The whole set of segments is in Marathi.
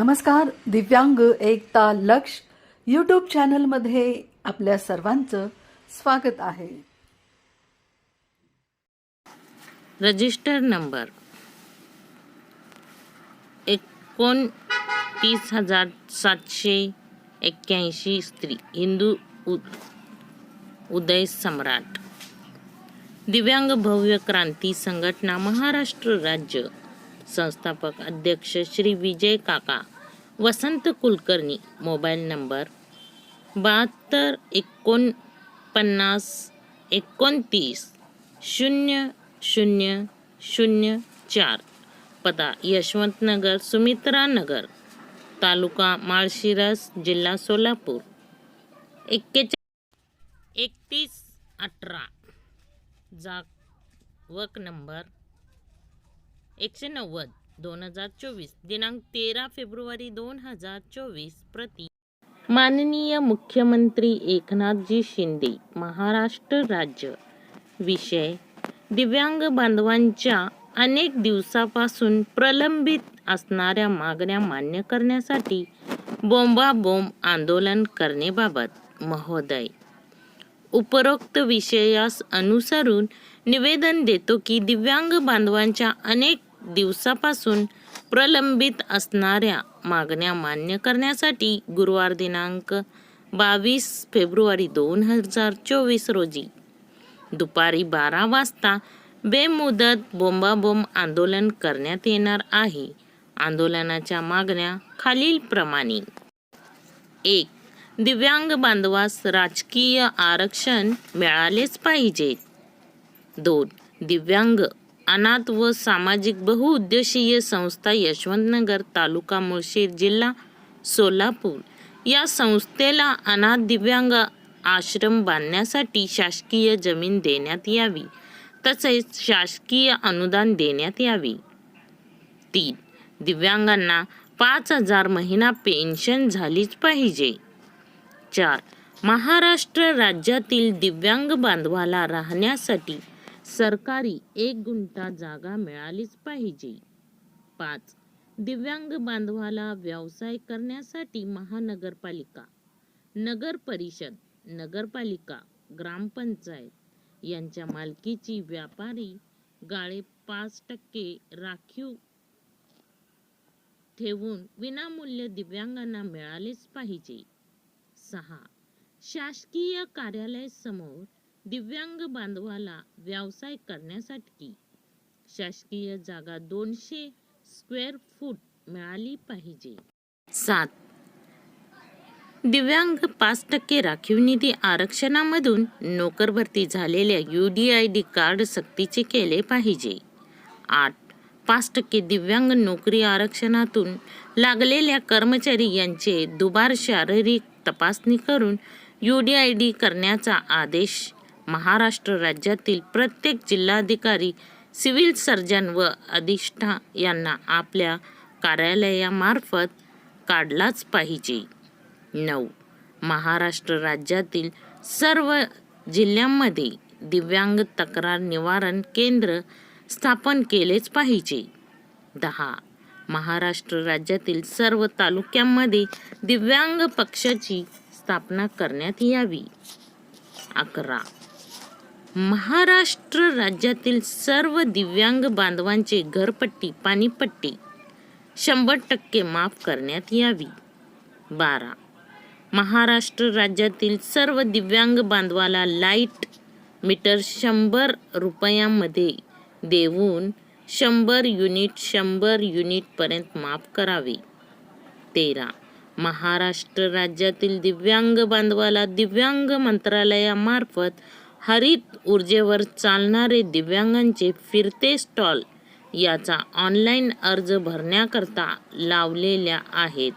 नमस्कार दिव्यांग एकता लक्ष यूट्यूब चॅनलमध्ये आपल्या सर्वांचं स्वागत आहे. रजिस्टर नंबर एकोणतीस हजार सातशे एक्क्याऐंशी स्त्री हिंदू उ उदय सम्राट. दिव्यांग भव्य क्रांती संघटना महाराष्ट्र राज्य. संस्थापक अध्यक्ष श्री विजय काका वसंत कुलकर्णी मोबाईल नंबर बहात्तर एकोणपन्नास एकोणतीस शून्य शून्य शून्य चार. पता यशवंतनगर सुमित्रा नगर तालुका माळशिरस जिल्हा सोलापूर. एक्केचाळीस एकतीस अठरा. जागवक नंबर एकशे नव्वद दोन हजार चोवीस दिनांक तेरा फेब्रुवारी दोन हजार चोवीस प्रति. माननीय मुख्यमंत्री एकनाथजी शिंदे महाराष्ट्र राज्य. विषय दिव्यांग बांधवांच्या अनेक दिवसापासून प्रलंबित असणाऱ्या मागण्या मान्य करण्यासाठी बोंबाबोंब आंदोलन करण्याबाबत महोदय. उपरोक्त विषयास अनुसरून निवेदन देतो की दिव्यांग बांधवांच्या अनेक दिवसापासून प्रलंबित असणाऱ्या मागण्या मान्य करण्यासाठी गुरुवार दिनांक बावीस फेब्रुवारी दोन हजार चोवीस रोजी दुपारी बारा वाजता बेमुदत बोंबाबोंब आंदोलन करण्यात येणार आहे. आंदोलनाच्या मागण्या खालीलप्रमाणे एक दिव्यांग बांधवास राजकीय आरक्षण मिळालेच पाहिजे. दोन दिव्यांग अनाथ व सामाजिक बहुउद्देशीय संस्था यशवंतनगर तालुका मुळशीर जिल्हा सोलापूर. या संस्थेला अनाथ दिव्यांग आश्रम बांधण्यासाठी शासकीय जमीन देण्यात यावी. तसेच शासकीय अनुदान देण्यात यावे. तीन दिव्यांगांना पाच हजार महिना पेन्शन झालीच पाहिजे. चार महाराष्ट्र राज्यातील दिव्यांग बांधवाला राहण्यासाठी सरकारी एक गुंठा जागा मिळालीच पाहिजे. पाच. दिव्यांग बांधवाला व्यवसाय करण्यासाठी महानगरपालिका नगर परिषद नगरपालिका ग्रामपंचायत यांच्या मालकीची व्यापारी गाळे पाच टक्के राखीव ठेवून विनामूल्य दिव्यांगांना मिळालेच पाहिजे. सहा. शासकीय कार्यालय समोर दिव्यांग बांधवाला व्यवसाय करण्यासाठी शासकीय जागा दोनशे स्क्वेअर फूट मिळाली पाहिजे. सात. दिव्यांग पाच टक्के राखीव निधी आरक्षणामधून नोकर भरती झालेल्या U D I D card सक्तीचे केले पाहिजे. आठ. पाच टक्के दिव्यांग नोकरी आरक्षणातून लागलेल्या कर्मचारी यांचे दुबार शारीरिक तपासणी करून यू डी आय डी करण्याचा आदेश महाराष्ट्र राज्यातील प्रत्येक जिल्हाधिकारी सिव्हिल सर्जन व अधिष्ठा यांना आपल्या कार्यालयामार्फत काढलाच पाहिजे. नऊ. महाराष्ट्र राज्यातील सर्व जिल्ह्यांमध्ये दिव्यांग तक्रार निवारण केंद्र स्थापन केलेच पाहिजे. दहा. महाराष्ट्र राज्यातील सर्व तालुक्यांमध्ये दिव्यांग पक्षाची स्थापना करण्यात यावी. अकरा. महाराष्ट्र राज्यातील सर्व दिव्यांग बांधवांचे घरपट्टी पाणीपट्टी शंभर टक्के माफ करण्यात यावी. बारा. महाराष्ट्र राज्यातील सर्व दिव्यांग बांधवाला लाइट मीटर शंभर रुपयांमध्ये देऊन शंभर युनिट शंभर युनिटपर्यंत माफ करावे. तेरा. महाराष्ट्र राज्यातील दिव्यांग बांधवाला दिव्यांग मंत्रालयामार्फत हरित ऊर्जेवर चालणारे दिव्यांगांचे फिरते स्टॉल याचा ऑनलाईन अर्ज भरण्याकरता लावलेल्या आहेत.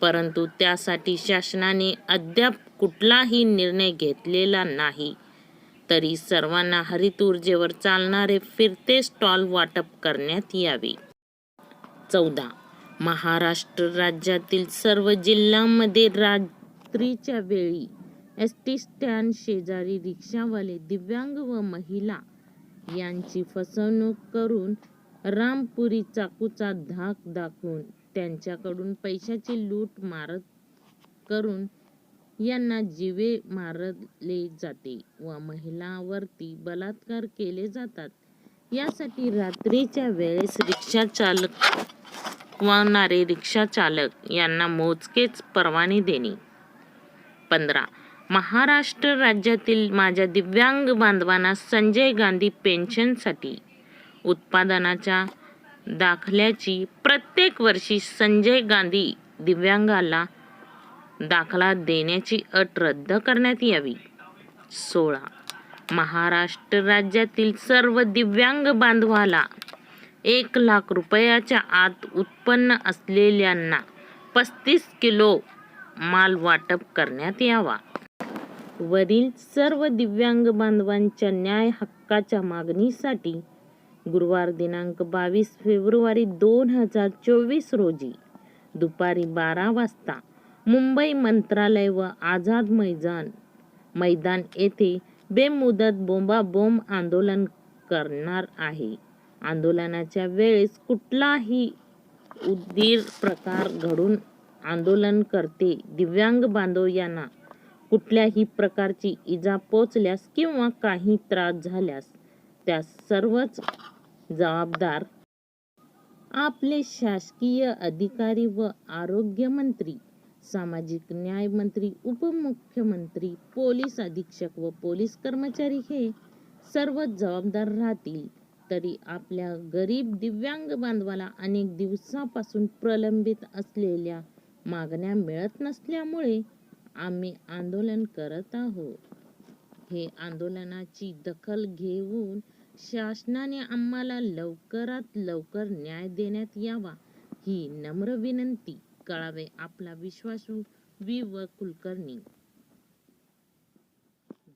परंतु त्यासाठी शासनाने अद्याप कुठलाही निर्णय घेतलेला नाही. तरी सर्वांना हरित ऊर्जेवर चालणारे फिरते स्टॉल वाटप करण्यात यावे. चौदा. महाराष्ट्र राज्यातील सर्व जिल्ह्यांमध्ये रात्रीच्या वेळी एस टी स्टँड शेजारी रिक्षावाले दिव्यांग व महिला यांची फसवणूक करून रामपुरी चाकूचा धाक दाखवून त्यांच्याकडून पैशाची लूट मारत करून यांना जीवे मारले जाते व महिलांवरती बलात्कार केले जातात. यासाठी रात्रीच्या वेळेस रिक्षा चालवणारे रिक्षा चालक यांना मोजकेच परवाने देणे. पंधरा महाराष्ट्र राज्यातील माझ्या दिव्यांग बांधवांना संजय गांधी पेन्शनसाठी उत्पादनाच्या दाखल्याची प्रत्येक वर्षी संजय गांधी दिव्यांगाला दाखला देण्याची अट रद्द करण्यात यावी. सोळा. महाराष्ट्र राज्यातील सर्व दिव्यांग बांधवाला एक लाख रुपयाच्या आत उत्पन्न असलेल्यांना पस्तीस किलो माल वाटप करण्यात यावा. वरील सर्व दिव्यांग बांधवांच्या न्याय हक्काच्या मागणीसाठी गुरुवार दिनांक बावीस फेब्रुवारी दोन हजार चोवीस रोजी दुपारी बारा वाजता मुंबई मंत्रालय व आझाद मैदान मैदान येथे बेमुदत बोंबाबोंब आंदोलन करणार आहे. आंदोलनाच्या वेळेस कुठलाही उद्दीर प्रकार घडून आंदोलनकर्ते दिव्यांग बांधव यांना कुठल्याही प्रकारची इजा पोचल्यास किंवा काही त्रास झाल्यास त्या सर्वच जबाबदार आपले शासकीय अधिकारी व आरोग्यमंत्री सामाजिक न्याय मंत्री उपमुख्यमंत्री पोलीस अधीक्षक व पोलीस कर्मचारी हे सर्व जबाबदार राहतील. तरी आपल्या गरीब दिव्यांग बांधवाला अनेक दिवसापासून प्रलंबित असलेल्या मागण्या मिळत नसल्यामुळे आम्ही आंदोलन करत आहोत. हे आंदोलनाची दखल घेऊन शासनाने आम्हाला लवकरात लवकर न्याय देण्यात यावा ही नम्र विनंती कळावे आपला विश्वासू वि व कुलकर्णी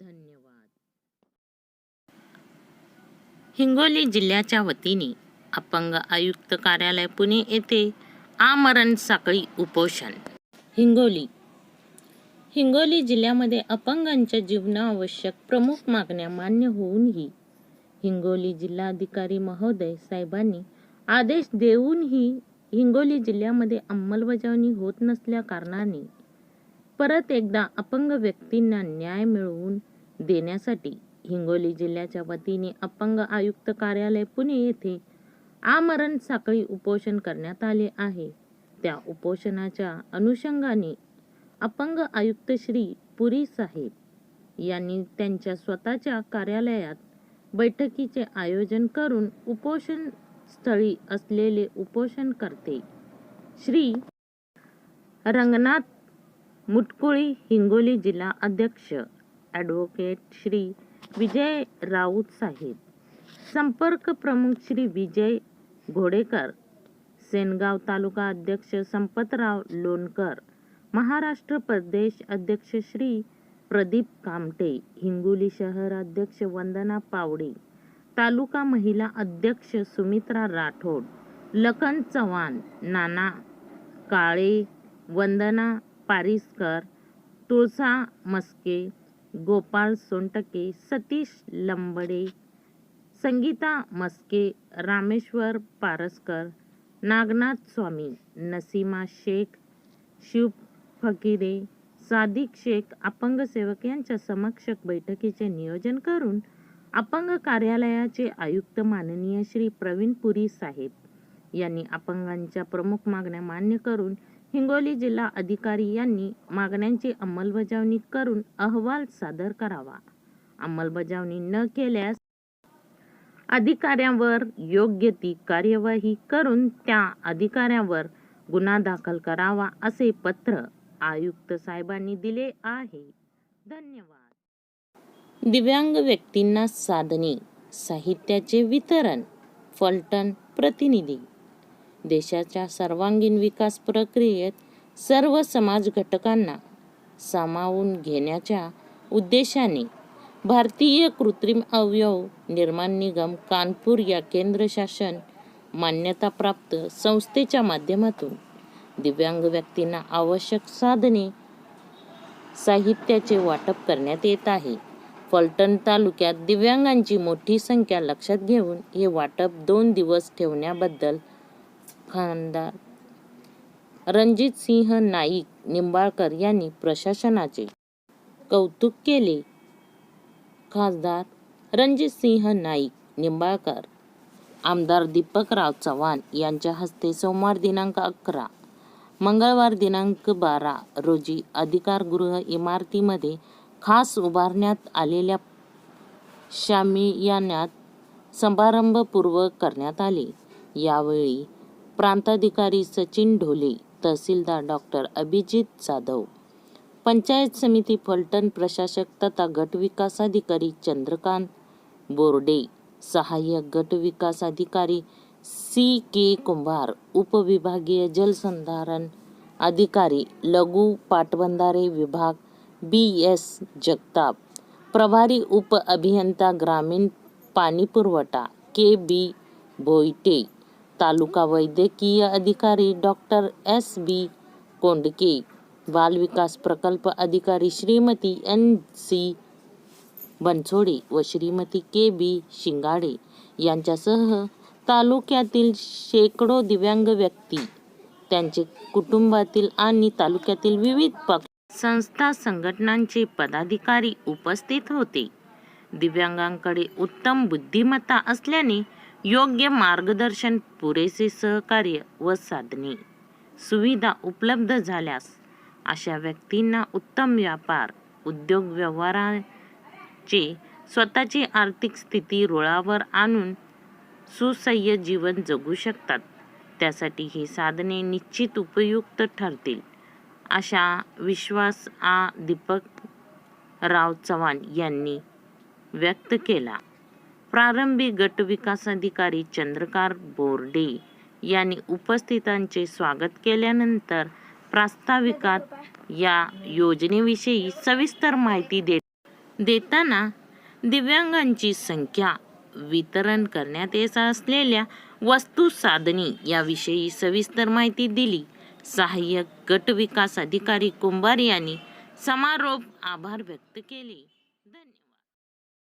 धन्यवाद. हिंगोली जिल्ह्याच्या वतीने अपंग आयुक्त कार्यालय पुणे येथे आमरण साखळी उपोषण. हिंगोली हिंगोली जिल्ह्यामध्ये अपंगांच्या जीवनावश्यक प्रमुख मागण्या मान्य होऊनही हिंगोली जिल्हाधिकारी महोदय साहेबांनी आदेश देऊनही हिंगोली जिल्ह्यामध्ये अंमलबजावणी होत नसल्या कारणाने परत एकदा अपंग व्यक्तींना न्याय मिळवून देण्यासाठी हिंगोली जिल्ह्याच्या वतीने अपंग आयुक्त कार्यालय पुणे येथे आमरण साखळी उपोषण करण्यात आले आहे. त्या उपोषणाच्या अनुषंगाने अपंग आयुक्त श्री पुरी साहेब यांनी त्यांच्या स्वतःच्या कार्यालयात बैठकीचे आयोजन करून उपोषण स्थळी असलेले उपोषणकर्ते श्री रंगनाथ मुटकुळी हिंगोली जिल्हा अध्यक्ष ॲडव्होकेट श्री विजय राऊत साहेब संपर्क प्रमुख श्री विजय घोडेकर सेनगाव तालुका अध्यक्ष संपतराव लोणकर महाराष्ट्र प्रदेश अध्यक्ष श्री प्रदीप कामटे हिंगोली शहर अध्यक्ष वंदना पावडे तालुका महिला अध्यक्ष सुमित्रा राठोड लखन चव्हाण नाना काळे वंदना पारिसकर तुळसा मस्के गोपाळ सोनटके सतीश लंबडे संगीता मस्के रामेश्वर पारसकर नागनाथ स्वामी नसीमा शेख शिव फकीरे सादिक शेख अपंग सेवक यांच्या समक्षक बैठकीचे नियोजन करून अपंग कार्यालयाचे आयुक्त माननीय श्री प्रवीण पुरी साहेब यांनी अपंगांच्या प्रमुख मागण्या मान्य करून हिंगोली जिल्हा अधिकारी यांनी मागण्यांची अंमलबजावणी करून अहवाल सादर करावा. अंमलबजावणी न केल्यास अधिकाऱ्यांवर योग्य ती कार्यवाही करून त्या अधिकाऱ्यांवर गुन्हा दाखल करावा असे पत्र आयुक्त साहेबांनी दिले आहे. धन्यवाद. दिव्यांग व्यक्तींना साधने साहित्याचे वितरण फलटण प्रतिनिधी. देशाच्या सर्वांगीण विकास प्रक्रियेत सर्व समाज घटकांना सामावून घेण्याच्या उद्देशाने भारतीय कृत्रिम अवयव निर्माण निगम कानपूर या केंद्र शासन मान्यताप्राप्त संस्थेच्या माध्यमातून दिव्यांग व्यक्तींना आवश्यक साधने साहित्याचे वाटप करण्यात येत आहे. फलटण तालुक्यात दिव्यांगांची मोठी संख्या लक्षात घेऊन हे वाटप दोन दिवस ठेवण्याबद्दल खानदार रणजित सिंह नाईक निंबाळकर यांनी प्रशासनाचे कौतुक केले. खासदार रणजित सिंह नाईक निंबाळकर आमदार दीपकराव चव्हाण यांच्या हस्ते सोमवार दिनांक अकरा मंगळवार दिनांक बारा रोजी अधिकारगृह इमारतीमध्ये खास उभारण्यात आलेल्या शामियान्यात समारंभपूर्वक करण्यात आले. यावेळी प्रांताधिकारी सचिन ढोले तहसीलदार डॉक्टर अभिजित जाधव पंचायत समिती फलटण प्रशासक तथा गटविकासाधिकारी अधिकारी चंद्रकांत बोर्डे सहाय्यक गटविकासाधिकारी अधिकारी सी के कुंभार, उपविभागीय जलसंधारण अधिकारी, लघु पाटबंधारे विभाग, बी एस जगताप, प्रभारी उप अभियंता ग्रामीण पाणीपुरवठा के बी भोईटे तालुका वैद्यकीय अधिकारी डॉक्टर एस बी कोंडके, बाल विकास प्रकल्प अधिकारी श्रीमती एन सी बनसोडे व श्रीमती के बी शिंगाडे यांच्यासह तालुक्यातील शेकडो दिव्यांग व्यक्ती त्यांचे कुटुंबातील आणि तालुक्यातील विविध पक्ष संस्था संघटनांचे पदाधिकारी उपस्थित होते. दिव्यांगांकडे उत्तम बुद्धिमत्ता असल्याने योग्य मार्गदर्शन पुरेसे सहकार्य व साधने सुविधा उपलब्ध झाल्यास अशा व्यक्तींना उत्तम व्यापार उद्योग व्यवहाराचे स्वतःची आर्थिक स्थिती रुळावर आणून सुसह्य जीवन जगू शकतात. त्यासाठी ही साधने निश्चित उपयुक्त ठरतील. अशा विश्वास आ दीपक राव चव्हाण यांनी व्यक्त केला. प्रारंभी गट विकास अधिकारी चंद्रकार बोर्डे यांनी उपस्थितांचे स्वागत केल्यानंतर प्रास्ताविकात या योजनेविषयी सविस्तर माहिती देत देताना दिव्यांगांची संख्या वितरण करण्यात येत असलेल्या वस्तू साधनी याविषयी सविस्तर माहिती दिली. सहाय्यक गट विकास अधिकारी कुंभार यांनी समारोप आभार व्यक्त केले.